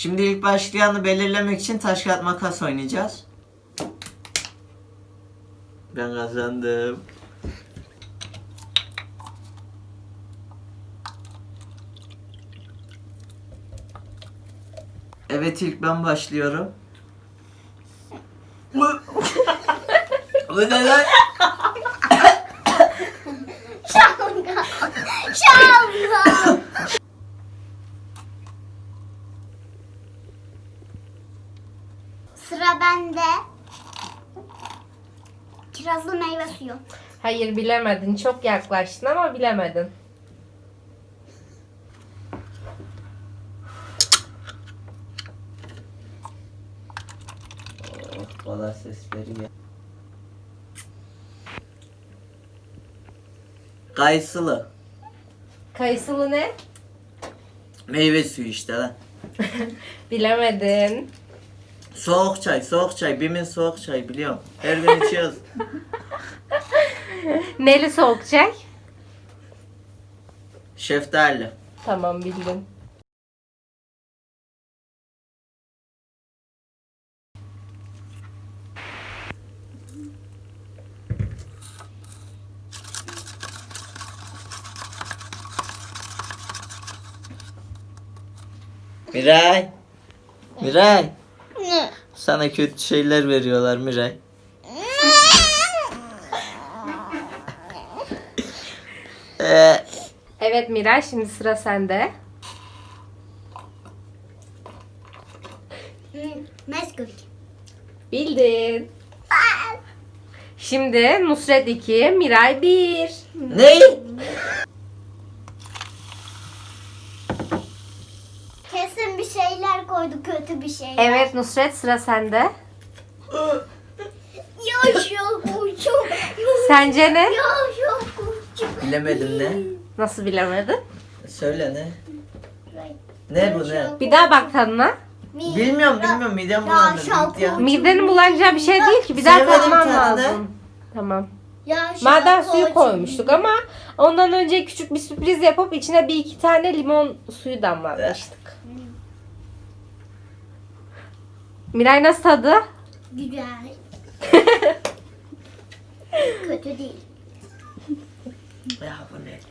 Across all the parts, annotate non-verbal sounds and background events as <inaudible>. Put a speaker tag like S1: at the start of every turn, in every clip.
S1: Şimdi ilk başlayanı belirlemek için taş kağıt makas oynayacağız. Ben kazandım. Evet ilk ben başlıyorum. Bu <laughs> ne lan?
S2: Şalgam. Şalgam. Sıra bende. Kirazlı meyve suyu.
S3: Hayır bilemedin. Çok yaklaştın ama bilemedin.
S1: Oh, Valla sesleri ya. Kayısılı.
S3: Kayısılı ne?
S1: Meyve suyu işte lan. <laughs>
S3: Bilemedin.
S1: Soğuk çay, soğuk çay. Bimin soğuk çay biliyorum. Her gün içiyoruz. <laughs> <laughs>
S3: Neli soğuk çay?
S1: Şeftali.
S3: Tamam bildin.
S1: Miray. Miray.
S2: Ne?
S1: Sana kötü şeyler veriyorlar Miray. Ee,
S3: Evet Miray şimdi sıra sende.
S2: Meskut.
S3: Bildin. Şimdi Nusret 2, Miray 1.
S1: ne?
S2: Kesin bir şeyler koydu kötü bir şey.
S3: Evet Nusret sıra sende.
S2: Yaş yok uçum.
S3: Sence ne?
S2: Yok uçum.
S1: Bilemedim ne?
S3: Nasıl bilemedin?
S1: Söyle ne? Ne bu ne?
S3: Bir daha bak tadına.
S1: Bilmiyorum bilmiyorum midem bulandı. Bitti ya.
S3: Midenin bulanacağı bir şey değil ki. Bir daha
S1: Sevmedim
S3: tadman
S1: tadını.
S3: lazım. Tamam. Maden suyu koymuştuk ama ondan önce küçük bir sürpriz yapıp içine bir iki tane limon suyu damlatmıştık. Miray nasıl tadı?
S2: Güzel. <laughs> kötü değil.
S1: Ya bu ne?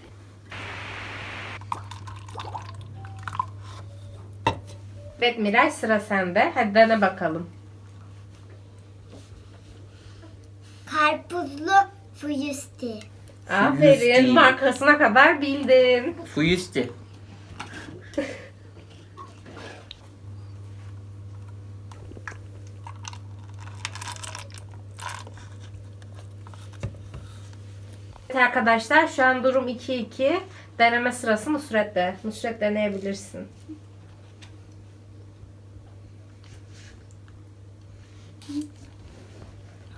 S3: Evet Miray sıra sende. Hadi dene bakalım.
S2: Karpuzlu füyüsti.
S3: Aferin.
S1: Fuyusti.
S3: Markasına kadar bildin.
S1: Fuyisti.
S3: Evet arkadaşlar şu an durum 2-2. Deneme sırası Nusret'te. Nusret deneyebilirsin.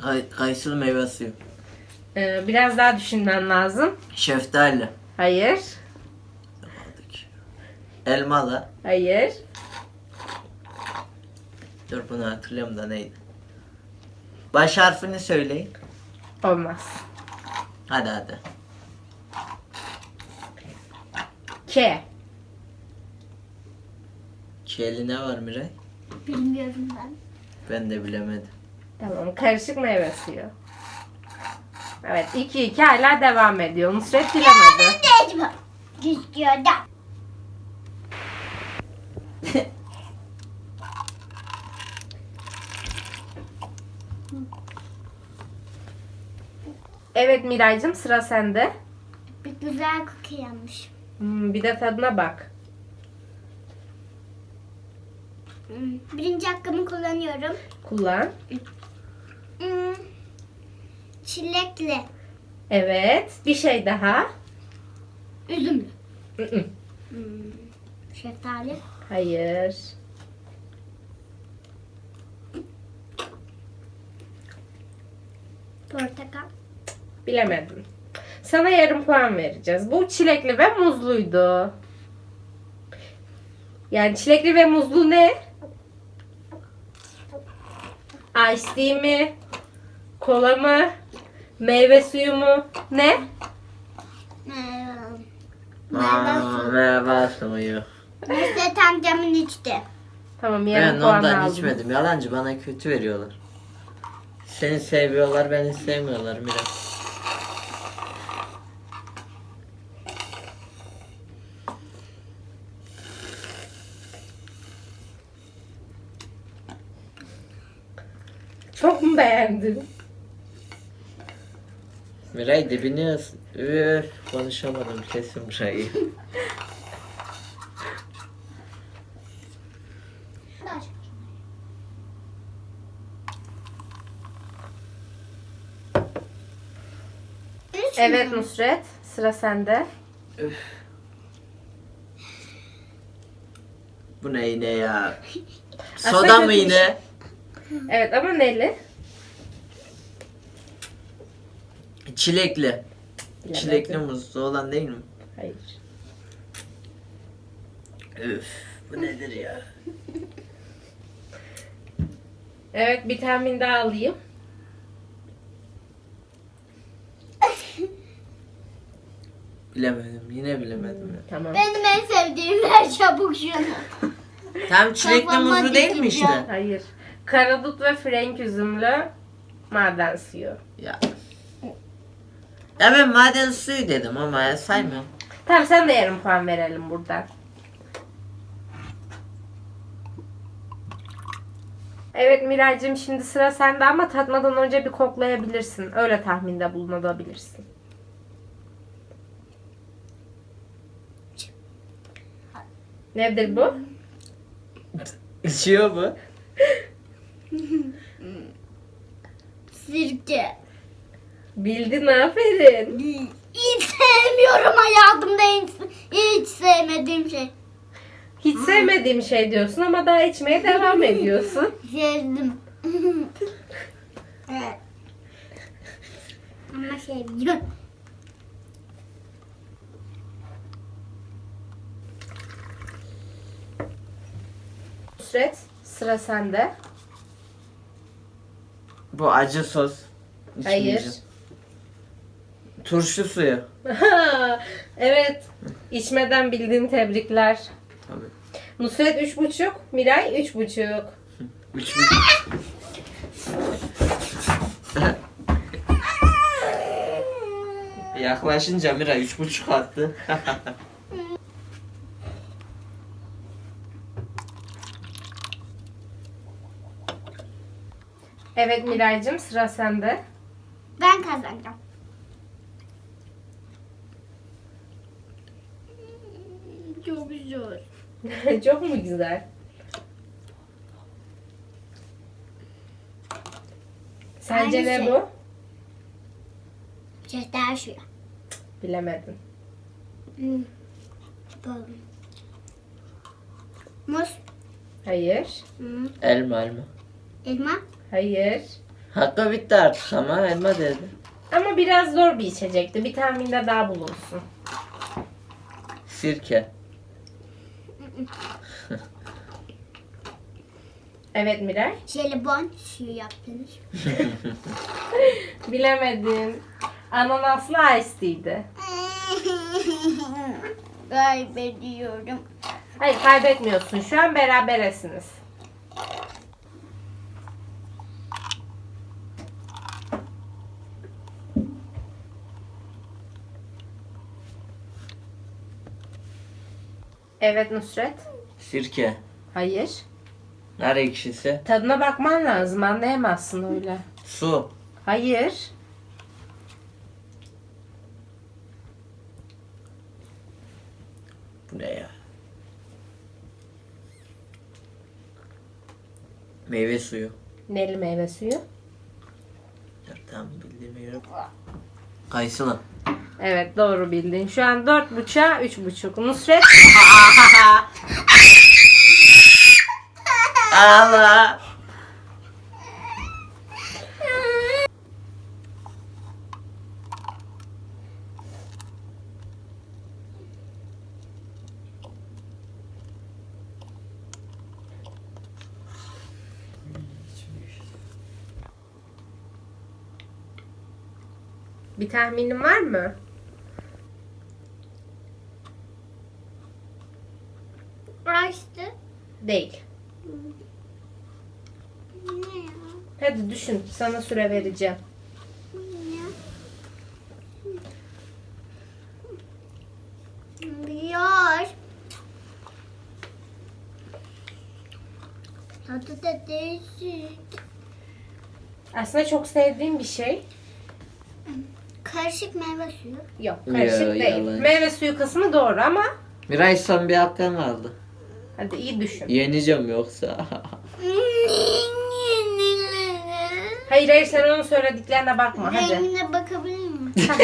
S1: Kay kayısılı meyve suyu.
S3: Ee, biraz daha düşünmen lazım.
S1: Şeftali.
S3: Hayır.
S1: Elmalı.
S3: Hayır.
S1: Dur bunu hatırlıyorum da neydi? Baş harfini söyleyin.
S3: Olmaz.
S1: Hadi hadi.
S3: K.
S1: Keli ne var Miray?
S2: Bilmiyorum ben.
S1: Ben de bilemedim.
S3: Tamam. Karışık meyve suyu. Evet. 2-2 hala devam ediyor. Nusret bilemedi.
S2: Gizliyordum.
S3: Evet Miraycığım sıra sende.
S2: Bir güzel kokuyormuş.
S3: Hmm, bir de tadına bak.
S2: Birinci hakkımı kullanıyorum.
S3: Kullan.
S2: Hmm, Çilekli.
S3: Evet. Bir şey daha.
S2: Üzümlü.
S3: Hı hı.
S2: Hmm, Şeftali.
S3: Hayır.
S2: Portakal.
S3: Bilemedim. Sana yarım puan vereceğiz. Bu çilekli ve muzluydu. Yani çilekli ve muzlu ne? Ice tea mi? Kola mı? Meyve suyu mu? Ne?
S2: Ee,
S1: Aa,
S2: Meyve suyu.
S1: meyve suyu.
S2: Nusret amcamın içti.
S3: Tamam yarım
S1: Ben
S3: puan
S1: ondan
S3: aldım.
S1: içmedim. Yalancı bana kötü veriyorlar. Seni seviyorlar, beni sevmiyorlar Mira.
S3: Çok mu beğendin?
S1: Miray dibini ıs- Üf, konuşamadım kesin burayı.
S3: Evet? Nusret sıra sende.
S1: Üf. Bu ne yine ya?
S3: Aslında
S1: Soda mı
S3: kötü bir
S1: yine?
S3: Evet ama neli?
S1: Çilekli.
S3: Bilemedim.
S1: Çilekli muzlu olan değil mi?
S3: Hayır.
S1: Üf, bu nedir ya?
S3: Evet bir tahmin daha alayım.
S1: Bilemedim, yine bilemedim ya.
S3: Tamam.
S2: Benim en sevdiğim ver çabuk şunu.
S1: Tam çilekli
S2: Kafama
S1: muzlu değil mi
S2: dikeceğim.
S1: işte?
S3: Hayır. Karadut ve frenk üzümlü maden suyu.
S1: Ya. Ya ben maden suyu dedim ama ya saymıyorum.
S3: Tamam sen de yarım puan verelim buradan. Evet Miraycığım şimdi sıra sende ama tatmadan önce bir koklayabilirsin. Öyle tahminde bulunabilirsin. Nedir bu?
S1: İçiyor bu.
S2: Sirke.
S3: Bildin aferin.
S2: Hiç sevmiyorum hayatımda hiç, hiç sevmediğim şey.
S3: Hiç sevmediğim şey diyorsun ama daha içmeye devam ediyorsun. <laughs>
S2: Sevdim. <laughs> evet. Ama sevdim.
S3: Nusret sıra sende.
S1: Bu acı sos.
S3: Hayır.
S1: İçmeyeceğim. Turşu suyu. <laughs>
S3: evet. İçmeden bildiğin tebrikler.
S1: Tabii.
S3: Nusret üç buçuk, Miray üç buçuk. <laughs>
S1: Üç buçuk. <laughs> Yaklaşınca Mira üç buçuk attı.
S3: Evet Miraycığım sıra sende.
S2: Ben kazanacağım. Çok güzel. <laughs>
S3: Çok mu güzel? Sence
S2: Aynı
S3: ne
S2: şey.
S3: bu?
S2: Şeftali suyu.
S3: Bilemedin.
S2: Hmm. Muz.
S3: Hayır.
S2: Hmm.
S1: elma elma.
S2: Elma.
S3: Hayır.
S1: Hakkı bitti artık ama elma dedi.
S3: Ama biraz zor bir içecekti. Bir tahminde daha bulunsun.
S1: Sirke. <laughs>
S3: Evet Miray.
S2: Jelibon suyu yaptınız. <laughs>
S3: Bilemedin. Ananaslı ice tea'ydi. <laughs>
S2: Kaybediyorum.
S3: Hayır kaybetmiyorsun. Şu an beraberesiniz. Evet Nusret.
S1: Sirke.
S3: Hayır.
S1: Nar ekşisi.
S3: Tadına bakman lazım. Anlayamazsın öyle.
S1: Su.
S3: Hayır.
S1: Bu ne ya? Meyve suyu.
S3: Neli meyve suyu.
S1: Bildiğime göre. Kayısılı.
S3: Evet doğru bildin. Şu an dört buçuğa üç buçuk. Nusret. <laughs>
S1: Allah.
S3: Bir tahminin var mı? Değil. Hadi düşün. Sana süre vereceğim.
S2: Biliyor. Tadı da değişik.
S3: Aslında çok sevdiğim bir şey.
S2: Karışık meyve suyu.
S3: Yok karışık
S1: Yo,
S3: değil.
S1: yalan.
S3: Meyve suyu kısmı doğru ama
S1: Miray son bir hakkın kaldı.
S3: Hadi iyi düşün.
S1: Yeneceğim yoksa. <laughs>
S3: Hayır hayır sen onun söylediklerine bakma hadi.
S2: Rengine bakabilir miyim? <laughs>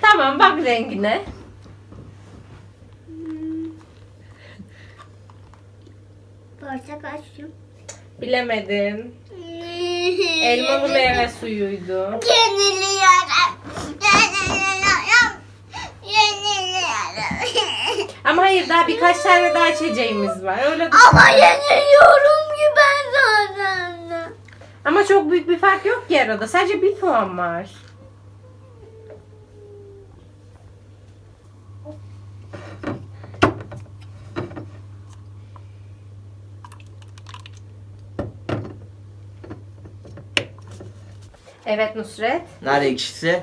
S3: tamam bak rengine.
S2: Portakal suyu.
S3: Bilemedin. <laughs> Elmalı meyve suyuydu.
S2: Yeniliyorum. Yeniliyorum.
S3: Ama hayır daha birkaç tane daha içeceğimiz var. Öyle.
S2: Ama yeniliyorum ki ben zaten.
S3: Ama çok büyük bir fark yok ki arada. Sadece bir puan var. Evet Nusret.
S1: Nar ekşisi.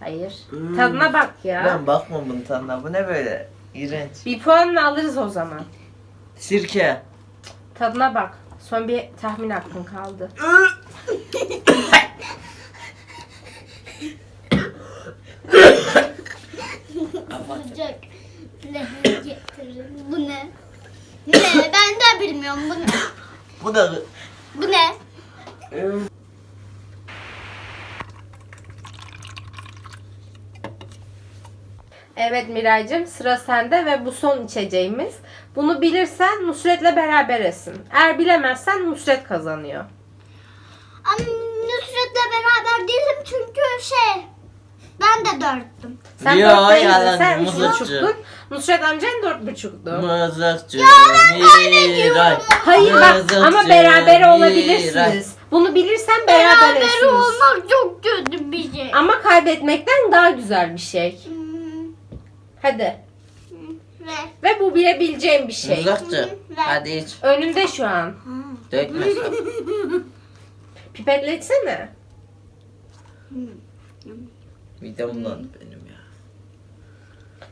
S3: Hayır.
S1: Hmm.
S3: Tadına bak ya.
S1: Ben bakmam bunun tadına. Bu ne böyle? İğrenç.
S3: Bir puanını alırız o zaman.
S1: Sirke.
S3: Tadına bak. Son bir tahmin hakkın kaldı.
S2: Sıcak. Getirin. Bu ne? Ne? Ben de bilmiyorum. Bu ne?
S1: Bu da...
S2: Bu ne?
S3: Evet Miraycığım sıra sende ve bu son içeceğimiz. Bunu bilirsen Nusret'le beraberesin. Eğer bilemezsen Nusret kazanıyor.
S2: Ama Nusret'le beraber değilim çünkü şey ben de dörttüm.
S3: Sen
S1: Yo,
S3: dört değildin,
S1: yalan,
S3: sen üç
S1: mızıkçı.
S3: buçuktun. Nusret amcan dört buçuktu.
S1: Mızıkçı.
S2: kaybediyorum.
S1: Miray.
S3: Hayır bak
S1: Mızıkçı,
S3: ama beraber
S1: Miray.
S3: olabilirsiniz. Bunu bilirsen
S2: Beraber
S3: berabersiniz.
S2: olmak çok kötü bir şey.
S3: Ama kaybetmekten daha güzel bir şey. Hadi.
S2: Ve
S3: bu bilebileceğim bir şey.
S1: Mızıkçı. Hadi iç.
S3: Önünde şu an.
S1: Dökme <laughs> sakın.
S3: Pipetle içsene.
S1: Midem bulandı benim ya.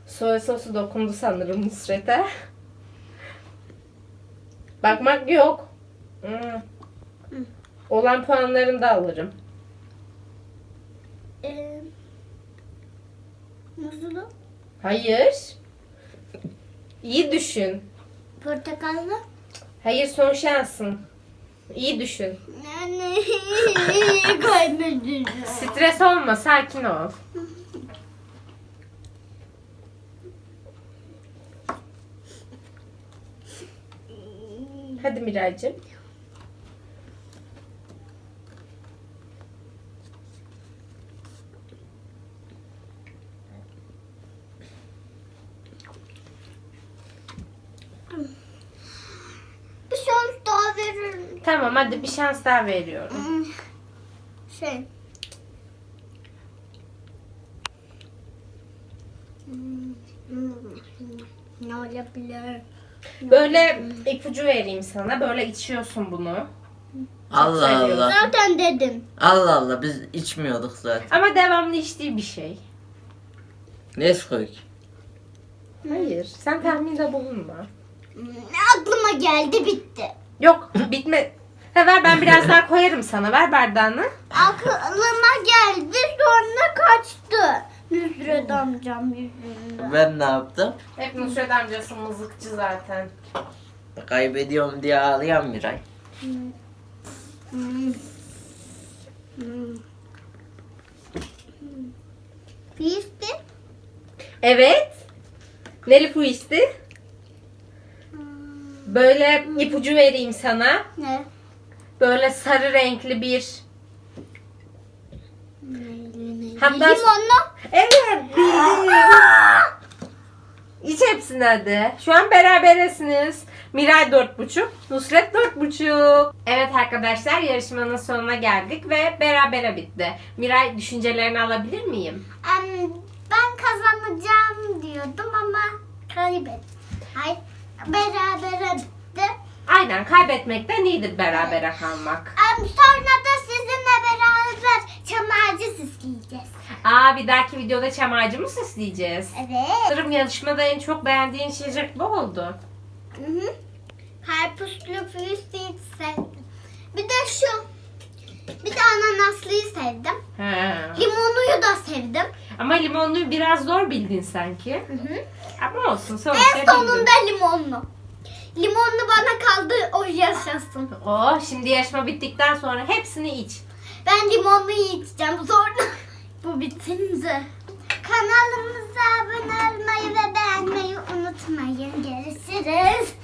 S3: Soya sosu dokundu sanırım Nusret'e. Bakmak yok. Hmm. Olan puanlarını da alırım.
S2: e, muzlu,
S3: Hayır. İyi düşün.
S2: portakallı.
S3: Hayır son şansın. İyi düşün.
S2: Yani <laughs> kaybedeceğim.
S3: Stres olma, sakin ol. Hadi Miraycığım.
S2: Bir şans daha veririm.
S3: Tamam hadi bir şans daha veriyorum.
S2: Şey. Ne olabilir?
S3: Böyle ipucu vereyim sana. Böyle içiyorsun bunu.
S1: Allah. Allah.
S2: Zaten dedim.
S1: Allah Allah biz içmiyorduk zaten.
S3: Ama devamlı içtiği bir şey.
S1: Nesquik.
S3: Hayır. Sen tahminde bulunma.
S2: Aklıma geldi bitti.
S3: Yok bitme. Ha, ver ben biraz daha koyarım sana. Ver bardağını.
S2: Aklıma geldi sonra kaçtı. Nusret amcam yüzünden.
S1: Ben ne yaptım?
S3: Hep Nusret amcası mızıkçı zaten.
S1: Kaybediyorum diye ağlayan Miray.
S2: Hmm. Hmm.
S3: Evet. Neli Fuisti. Böyle ipucu vereyim sana.
S2: Ne?
S3: Böyle sarı renkli bir. Hatta-
S2: Limonlu.
S3: Evet bildin. İç hepsini hadi. Şu an berabersiniz. Miray dört buçuk, Nusret dört buçuk. Evet arkadaşlar yarışmanın sonuna geldik ve berabere bitti. Miray düşüncelerini alabilir miyim?
S2: Em, ben kazanacağım diyordum ama kaybettim. Hayır, berabere bitti.
S3: Aynen kaybetmekten iyidir berabere kalmak.
S2: Em, Sonra da sizinle beraber çam ağacı süsleyeceğiz.
S3: Aa bir dahaki videoda çam ağacı mı süsleyeceğiz?
S2: Evet.
S3: Sanırım yarışmada en çok beğendiğin içecek bu oldu.
S2: Hı hı. Karpuzlu füstü sevdim. Bir de şu. Bir de ananaslıyı sevdim.
S3: He.
S2: Limonluyu da sevdim.
S3: Ama limonluyu biraz zor bildin sanki.
S2: Hı hı.
S3: Ama olsun sonuçta
S2: En
S3: bildin.
S2: sonunda limonlu. Limonlu bana kaldı o yaşasın.
S3: Oh şimdi yarışma bittikten sonra hepsini iç.
S2: Ben limonluyu içeceğim sonra bu bitince. Kanalımıza abone olmayı ve beğenmeyi unutmayın. Görüşürüz.